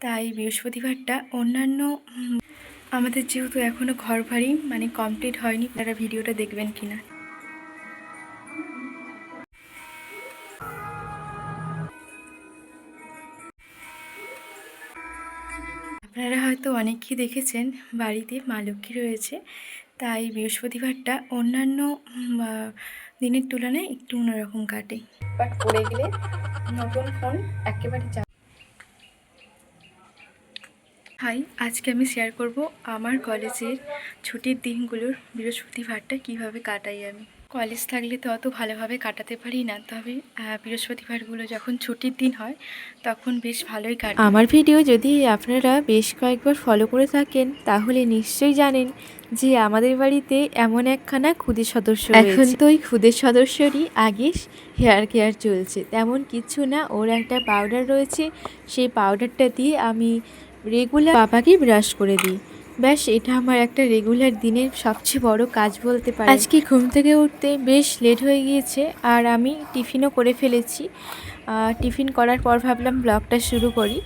তাই বৃহস্পতিবারটা অন্যান্য আমাদের যেহেতু এখনও ঘর বাড়ি মানে কমপ্লিট হয়নি, তারা ভিডিওটা দেখবেন কিনা। আপনারা হয়তো অনেকেই দেখেছেন, বাড়িতে মা লক্ষ্মী রয়েছে। তাই বৃহস্পতিবারটা অন্যান্য দিনের তুলনায় একটু অন্যরকম কাটে। বাট পড়ে গেলে নতুন ফোন একেবারে হাই আজকে আমি শেয়ার করব আমার কলেজের ছুটির দিনগুলোর বৃহস্পতিবারটা কীভাবে কাটাই আমি। কলেজ থাকলে তো অত ভালোভাবে কাটাতে পারি না তবে বৃহস্পতিবারগুলো যখন ছুটির দিন হয় তখন বেশ ভালোই কাটে। আমার ভিডিও যদি আপনারা বেশ কয়েকবার ফলো করে থাকেন তাহলে নিশ্চয়ই জানেন যে আমাদের বাড়িতে এমন একখানা খুদের সদস্য এখন তো ওই খুদের সদস্যরই আগে হেয়ার কেয়ার চলছে। তেমন কিছু না ওর একটা পাউডার রয়েছে। সেই পাউডারটা দিয়ে আমি রেগুলার বাবাকে ব্রাশ করে দিই। ব্যাস, এটা আমার একটা রেগুলার দিনের সবচেয়ে বড় কাজ বলতে পারি আজকে ঘুম থেকে উঠতে বেশ লেট হয়ে গিয়েছে আর আমি টিফিনও করে ফেলেছি। টিফিন করার পর ভাবলাম ব্লগটা শুরু করি।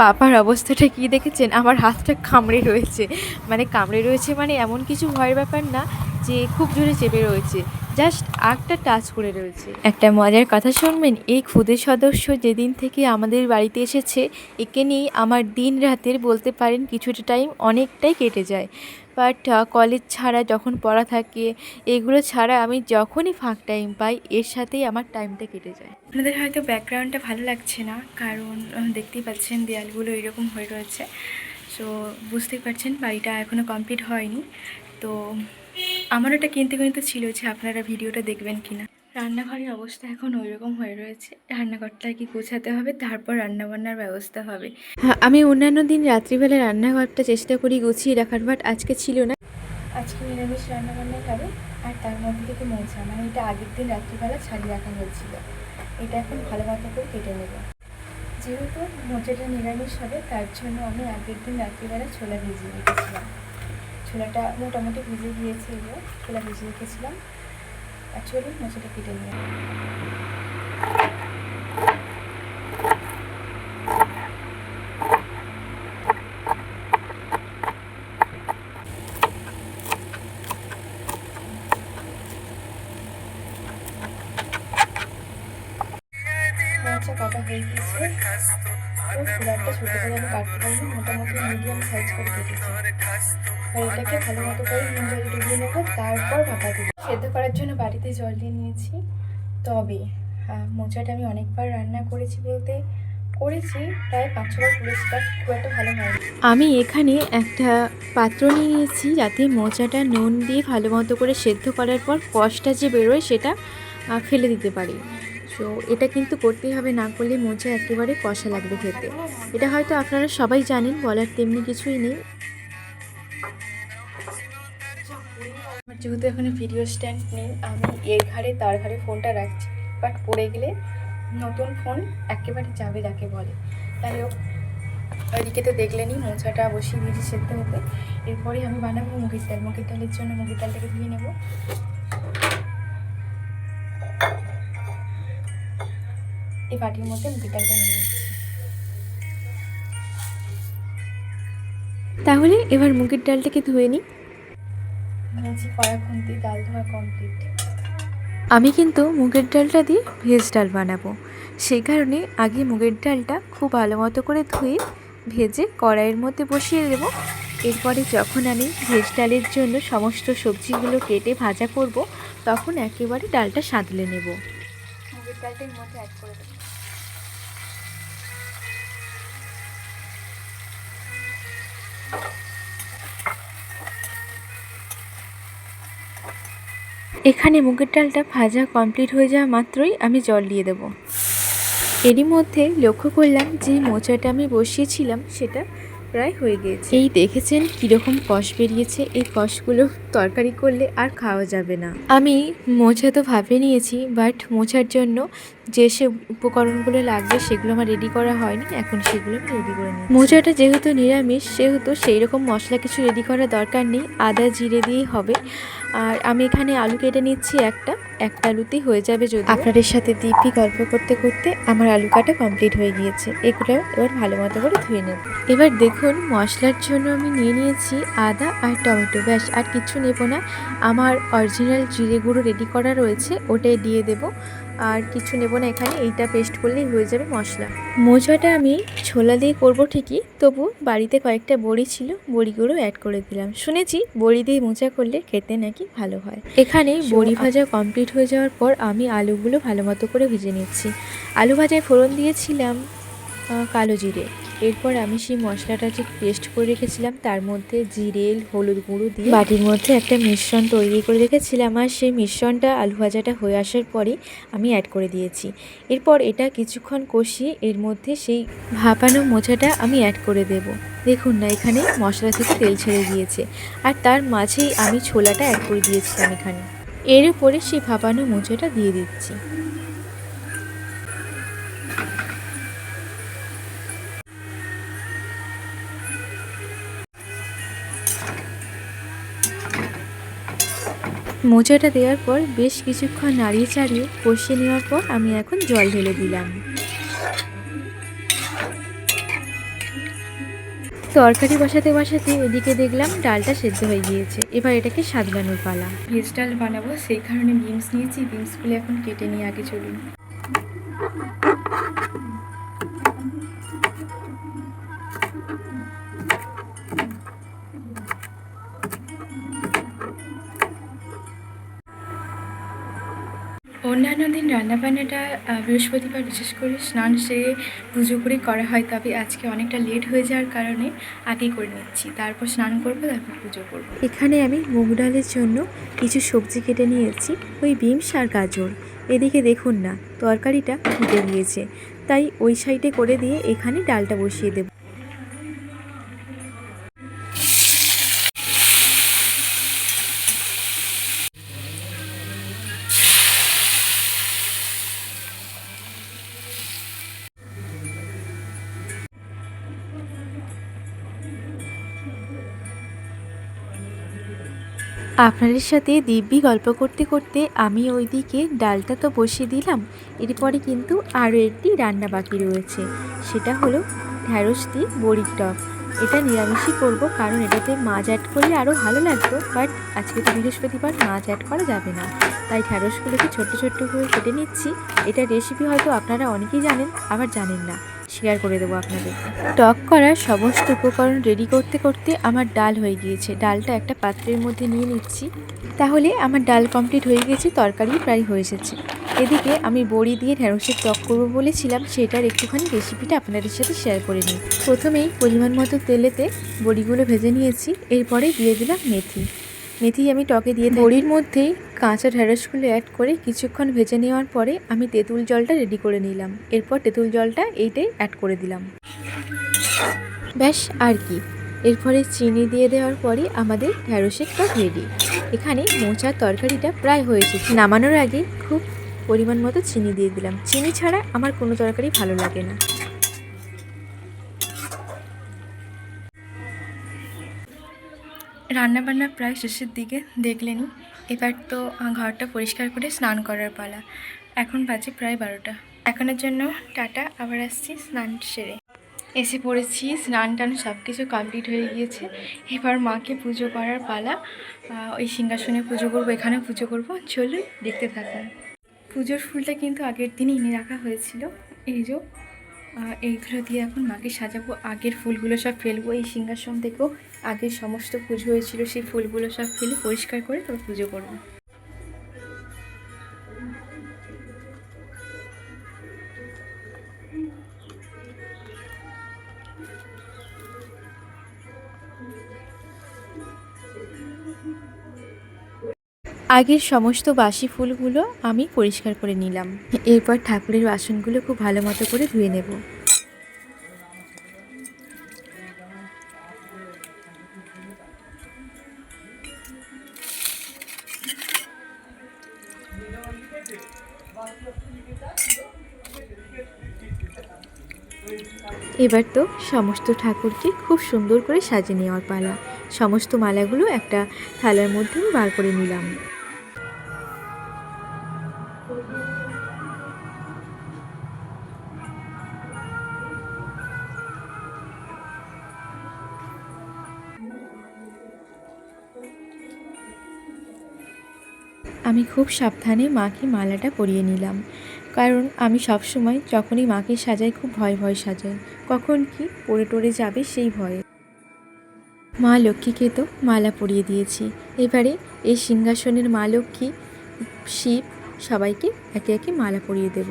পাপার অবস্থাটা কি দেখেছেন? আমার হাতটা কামড়ে রয়েছে। মানে কামড়ে রয়েছে মানে এমন কিছু ভয়ের ব্যাপার না যে খুব জোরে চেপে রয়েছে। জাস্ট আগটা টাচ করে রয়েছে। একটা মজার কথা শুনবেন? এই খুদের সদস্য যেদিন থেকে আমাদের বাড়িতে এসেছে একে নিয়েই আমার দিন রাতের বলতে পারেন কিছুটা টাইম অনেকটাই কেটে যায়। বাট কলেজ ছাড়া যখন পড়া থাকে এগুলো ছাড়া আমি যখনই ফাঁক টাইম পাই এর সাথেই আমার টাইমটা কেটে যায়। আপনাদের হয়তো ব্যাকগ্রাউন্ডটা ভালো লাগছে না কারণ দেখতেই পাচ্ছেন দেয়ালগুলো এরকম হয়ে রয়েছে। সো বুঝতেই পারছেন বাড়িটা এখনও কমপ্লিট হয়নি। তো আমার এটা কিনতে কিনতে ছিল যে আপনারা ভিডিওটা দেখবেন কিনা। রান্নাঘরের অবস্থা এখন ওই রকম হয়ে রয়েছে। রান্নাঘরটা কি গোছাতে হবে? তারপর রান্নাবান্নার ব্যবস্থা হবে। হ্যাঁ আমি অন্যান্য দিন রাত্রিবেলা রান্নাঘরটা চেষ্টা করি গুছিয়ে রাখার বাট আজকে ছিল না। আজকে নিরামিষ রান্নাবান্না খাবে আর তার মধ্যে থেকে মোছা মানে এটা আগের দিন রাত্রিবেলা ছাড়িয়ে রাখা হয়েছিল। এটা এখন ভালো মতো করে কেটে নেব। যেহেতু মোচাটা নিরামিষ হবে তার জন্য আমি আগের দিন রাত্রিবেলা ছোলা ভিজিয়ে রেখেছিলাম। ছোলাটা মোটামুটি ভিজে গিয়েছে এগুলো ছোলা ভিজিয়ে রেখেছিলাম। আর চলুন মোচাটা কেটে নিয়ে। কাটা হয়ে পারিনি মোটামুটি মিডিয়াম সাইজ করে কেটেছি আর এটাকে ভালো মতো করে নুন জল ডুবিয়ে নেব, তারপর ভাপা দেবো। সেদ্ধ করার জন্য বাড়িতে জল দিয়ে নিয়েছি। তবে হ্যাঁ মোচাটা আমি অনেকবার রান্না করেছি বলতে করেছি, প্রায় পাঁচ ছবার করেছি খুব একটা ভালো হয়নি। আমি এখানে একটা পাত্র নিয়ে নিয়েছি, যাতে মোচাটা নুন দিয়ে ভালো মতো করে সেদ্ধ করার পর কষটা যে বেরোয় সেটা ফেলে দিতে পারি। তো এটা কিন্তু করতেই হবে, না করলে মোচা একেবারে কষা লাগবে খেতে। এটা হয়তো আপনারা সবাই জানেন, বলার তেমনি কিছুই নেই। আমার যেহেতু এখানে ভিডিও স্ট্যান্ড নেই, আমি এর ঘাড়ে তার ঘাড়ে ফোনটা রাখছি। বাট পড়ে গেলে নতুন ফোন একেবারে যাবে যাকে বলে। তাহলে ওইদিকে তো দেখলেনি মোচাটা বসিয়ে দিয়েছি সেদ্ধ হতে। এরপরে আমি বানাবো মুগের ডাল। মুগের ডালের জন্য মুগের ডালটাকে ধুয়ে নেব। এই বাটির মধ্যে মুগের ডালটা নিয়ে নিচ্ছি। তাহলে এবার মুগের ডালটাকে ধুয়ে নিই। ডাল ধোয়া কমপ্লিট আমি কিন্তু মুগের ডালটা দিয়ে ভেজ ডাল বানাবো। সেই কারণে আগে মুগের ডালটা খুব ভালো মতো করে ধুয়ে ভেজে কড়াইয়ের মধ্যে বসিয়ে দেব। এরপরে যখন আমি ভেজ ডালের জন্য সমস্ত সবজিগুলো কেটে ভাজা করব তখন একেবারে ডালটা সাঁতলে নেব। মুগের ডালটা এর মধ্যে অ্যাড করে দেবো। এখানে মুগের ডালটা ভাজা কমপ্লিট হয়ে যাওয়া মাত্রই আমি জল দিয়ে দেব। এরই মধ্যে লক্ষ্য করলাম যে মোচাটা আমি বসিয়েছিলাম, সেটা প্রায় হয়ে গিয়েছে। এই দেখেছেন কীরকম কষ বেরিয়েছে, এই কষগুলো তরকারি করলে আর খাওয়া যাবে না। আমি মোচা তো ভাপে নিয়েছি বাট মোচার জন্য যে সে উপকরণগুলো লাগবে সেগুলো আমার রেডি করা হয়নি এখন সেগুলো আমি রেডি করে নিই মোচাটা যেহেতু নিরামিষ সেহেতু সেই রকম মশলা কিছু রেডি করার দরকার নেই আদা জিরে দিয়েই হবে। আর আমি এখানে আলু কেটে নিচ্ছি একটা একটা আলুতেই হয়ে যাবে যদি আপনাদের সাথে দিব্যি গল্প করতে করতে আমার আলু কাটা কমপ্লিট হয়ে গিয়েছে। এগুলো এবার ভালো মতো করে ধুয়ে নেব। এবার দেখুন মশলার জন্য আমি নিয়ে নিয়েছি আদা আর টমেটো। ব্যাস আর কিছু নেব না। আমার অরিজিনাল জিরে গুঁড়ো রেডি করা রয়েছে ওটাই দিয়ে দেব। আর কিছু নেব না এখানে এইটা পেস্ট করলেই হয়ে যাবে মশলা। মোজাটা আমি ছোলা দিয়ে করব ঠিকই তবু বাড়িতে কয়েকটা বড়ি ছিল বড়িগুলো অ্যাড করে দিলাম। শুনেছি বড়ি দিয়ে মোচা করলে খেতে নাকি ভালো হয়। এখানে বড়ি ভাজা কমপ্লিট হয়ে যাওয়ার পর আমি আলুগুলো ভালো মতো করে ভেজে নিচ্ছি। আলু ভাজায় ফোড়ন দিয়েছিলাম কালো জিরে। এরপর আমি সেই মশলাটা যে পেস্ট করে রেখেছিলাম, তার মধ্যে জিরে, হলুদ গুঁড়ো দিয়ে বাটির মধ্যে একটা মিশ্রণ তৈরি করে রেখেছিলাম আর সেই মিশ্রণটা আলু ভাজাটা হয়ে আসার পরে আমি অ্যাড করে দিয়েছি। এরপর এটা কিছুক্ষণ কষিয়ে এর মধ্যে সেই ভাপানো মোচাটা আমি অ্যাড করে দেব। দেখুন না, এখানে মশলা থেকে তেল ছেড়ে গিয়েছে আর তার মাঝেই আমি ছোলাটা অ্যাড করে দিয়েছিলাম এখানে। এর উপরে সেই ভাপানো মোচাটা দিয়ে দিচ্ছি। মোচাটা দেওয়ার পর বেশ কিছুক্ষণ নাড়িয়ে চাড়িয়ে কষিয়ে নেওয়ার পর আমি এখন জল ঢেলে দিলাম। তরকারি বসাতে বসাতে এদিকে দেখলাম ডালটা সেদ্ধ হয়ে গিয়েছে। এবার এটাকে সাজলানোর পালা। ভেজ ডাল বানাবো, সেই কারণে বিমস নিয়েছি। বিমসগুলো এখন কেটে নিয়ে আগে চলুন। অন্যান্য দিন রান্নাবান্নাটা বৃহস্পতিবার বিশেষ করে স্নান সেরে পুজো করে করা হয়, তবে আজকে অনেকটা লেট হয়ে যাওয়ার কারণে আগেই করে নিচ্ছি। তারপর স্নান করব, তারপর পুজো করব। এখানে আমি মুগ ডালের জন্য কিছু সবজি কেটে নিয়েছি, ওই বিমস আর গাজর। এদিকে দেখুন না, তরকারিটা ফুটে গিয়েছে। তাই ওই সাইডে করে দিয়ে এখানে ডালটা বসিয়ে দেবো। আপনাদের সাথে দিব্যি গল্প করতে করতে আমি ওইদিকে ডালটা তো বসিয়ে দিলাম। এরপরে কিন্তু আরও একটি রান্না বাকি রয়েছে। সেটা হলো ঢ্যাঁড়স দিয়ে বড়ির টক। এটা নিরামিষই করব কারণ এটাতে মাছ অ্যাড করলে আরও ভালো লাগতো বাট আজকে তো বৃহস্পতিবার মাছ অ্যাড করা যাবে না। তাই ঢ্যাঁড়সগুলোকে ছোট্ট ছোট্ট করে কেটে নিচ্ছি। এটা রেসিপি হয়তো আপনারা অনেকেই জানেন, আবার জানেন না। শেয়ার করে দেবো আপনাদেরকে টক করার সমস্ত উপকরণ রেডি করতে করতে আমার ডাল হয়ে গিয়েছে। ডালটা একটা পাত্রের মধ্যে নিয়ে নিচ্ছি। তাহলে আমার ডাল কমপ্লিট হয়ে গেছে, তরকারি প্রায় হয়ে এসেছে। এদিকে আমি বড়ি দিয়ে ঢ্যাঁড়সের টক করব বলেছিলাম, সেটার একটুখানি রেসিপিটা আপনাদের সাথে শেয়ার করে নিই। প্রথমেই পরিমাণ মতো তেলেতে বড়িগুলো ভেজে নিয়েছি, এরপরে দিয়ে দিলাম মেথি। মেথি আমি টকে দিয়ে বড়ির মধ্যেই কাঁচা ঢ্যাঁড়সগুলো অ্যাড করে কিছুক্ষণ ভেজে নেওয়ার পরে আমি তেঁতুল জলটা রেডি করে নিলাম। এরপর তেঁতুল জলটা এইটাই অ্যাড করে দিলাম। ব্যাস, আর কি। এরপরে চিনি দিয়ে দেওয়ার পরে আমাদের ঢ্যাঁড়সের রেডি এখানে মোচার তরকারিটা প্রায় হয়েছে নামানোর আগে খুব পরিমাণ মতো চিনি দিয়ে দিলাম। চিনি ছাড়া আমার কোনো তরকারি ভালো লাগে না। রান্নাবান্না প্রায় শেষের দিকে দেখলেনি। এবার তো ঘরটা পরিষ্কার করে স্নান করার পালা। এখন বাজে প্রায় বারোটা। এখনের জন্য টাটা, আবার আসছি স্নান সেরে। এসে পড়েছি, স্নান টান সব কিছু কমপ্লিট হয়ে গিয়েছে। এবার মাকে পুজো করার পালা। ওই সিংহাসনে পুজো করব এখানে পুজো করব। চলুন দেখতে থাকুন। পুজোর ফুলটা কিন্তু আগের দিনই এনে রাখা হয়েছিল। এই যে এইগুলো দিয়ে এখন মাকে সাজাবো। আগের ফুলগুলো সব ফেলব, এই সিংহাসন থেকেও। আগের সমস্ত পুজো হয়েছিল, সেই ফুলগুলো সব ফেলে পরিষ্কার করে তারপর পুজো করব। আগের সমস্ত বাসি ফুলগুলো আমি পরিষ্কার করে নিলাম। এরপর ঠাকুরের বাসনগুলো খুব ভালো মতো করে ধুয়ে নেব। এবার তো সমস্ত ঠাকুরকে খুব সুন্দর করে সাজিয়ে নেওয়ার পালা। সমস্ত মালাগুলো একটা থালার মধ্যে বার করে নিলাম। আমি খুব সাবধানে মাকে মালাটা পরিয়ে নিলাম। কারণ আমি সবসময় যখনই মাকে সাজাই খুব ভয় ভয় সাজাই। কখন কি পড়ে টরে যাবে সেই ভয়ে। মা লক্ষ্মীকে তো মালা পরিয়ে দিয়েছি। এবারে এই সিংহাসনের মা লক্ষ্মী, শিব সবাইকে একে একে মালা পরিয়ে দেব।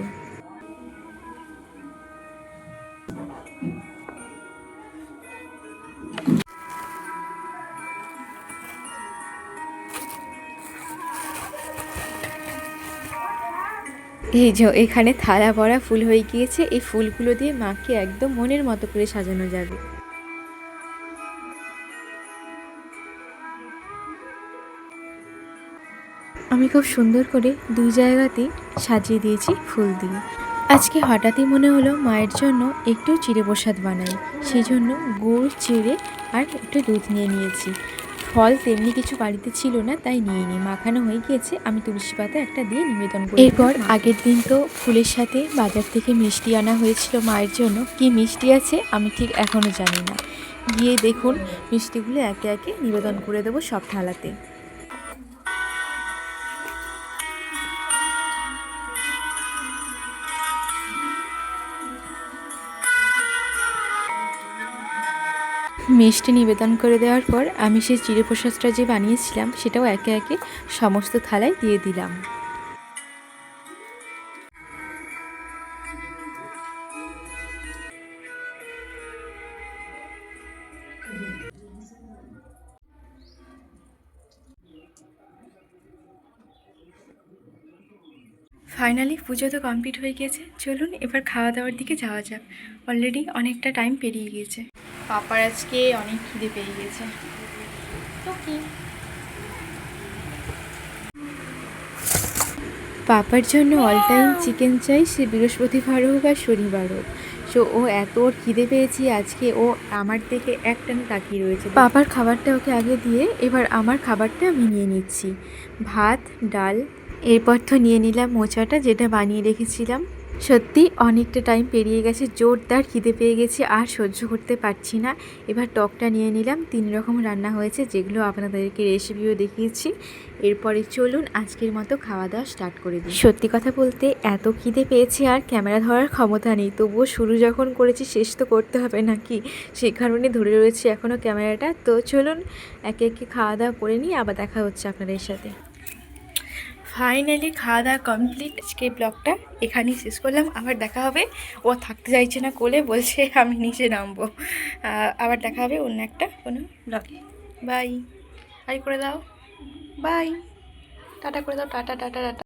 এই যে, এখানে থালা ভরা ফুল হয়ে গিয়েছে। এই ফুলগুলো দিয়ে মাকে একদম মনের মতো করে সাজানো যাবে। আমি খুব সুন্দর করে দুই জায়গাতেই সাজিয়ে দিয়েছি ফুল দিয়ে। আজকে হঠাৎই মনে হলো মায়ের জন্য একটু চিড়ে প্রসাদ বানাই। সেই জন্য গুড়, চিড়ে আর একটু দুধ নিয়ে নিয়েছি। ফল তেমনি কিছু বাড়িতে ছিল না, তাই নিয়ে নিই মাখানো হয়ে গিয়েছে। আমি তুলসী পাতা একটা দিয়ে নিবেদন করি। এরপর আগের দিন তো ফুলের সাথে বাজার থেকে মিষ্টি আনা হয়েছিল মায়ের জন্য। কি মিষ্টি আছে আমি ঠিক এখনও জানি না। গিয়ে দেখুন, মিষ্টিগুলো একে একে নিবেদন করে দেবো সব থালাতে। মিষ্টি নিবেদন করে দেওয়ার পর আমি সেই চিড়েপ্রসাদটা যে বানিয়েছিলাম, সেটাও একে একে সমস্ত থালায় দিয়ে দিলাম। ফাইনালি পুজো তো কমপ্লিট হয়ে গিয়েছে। চলুন, এবার খাওয়া দাওয়ার দিকে যাওয়া যাক। অলরেডি অনেকটা টাইম পেরিয়ে গিয়েছে। পাপার আজকে অনেক খিদে পেয়ে গেছে। পাপার জন্য অল টাইম চিকেন চাই, সে বৃহস্পতিবার হোক আর শনিবার হোক। সো, ও এত ওর খিদে পেয়েছি, আজকে ও আমার থেকে একটানে তাকিয়ে রয়েছে। পাপার খাবারটা ওকে আগে দিয়ে, এবার আমার খাবারটা আমি নিয়ে নিচ্ছি। ভাত, ডাল, এরপর তো নিয়ে নিলাম মোচাটা, যেটা বানিয়ে রেখেছিলাম। সত্যি অনেকটা টাইম পেরিয়ে গেছে, জোরদার খিদে পেয়ে গেছে, আর সহ্য করতে পারছি না। এবার টকটা নিয়ে নিলাম, তিন রকম রান্না হয়েছে, যেগুলো আপনাদেরকে রেসিপিও দেখিয়েছি। এরপরে চলুন, আজকের মতো খাওয়া দাওয়া স্টার্ট করে দিই। সত্যি কথা বলতে এত খিদে পেয়েছি, আর ক্যামেরা ধরার ক্ষমতা নেই। তবুও শুরু যখন করেছি, শেষ তো করতে হবে নাকি? সেই কারণে ধরে রয়েছে এখনও ক্যামেরাটা। তো চলুন, একে একে খাওয়া দাওয়া করে নিই, আবার দেখা হচ্ছে আপনাদের সাথে। ফাইনালি খাওয়া দাওয়া কমপ্লিট। আজকে ব্লগটা এখানেই শেষ করলাম। আবার দেখা হবে। ও থাকতে চাইছে না কোলে, বলছে আমি নিচে নামবো। আবার দেখা হবে অন্য একটা কোনো ব্লগে বাই বাই করে দাও। বাই টাটা করে দাও। Tata tata tata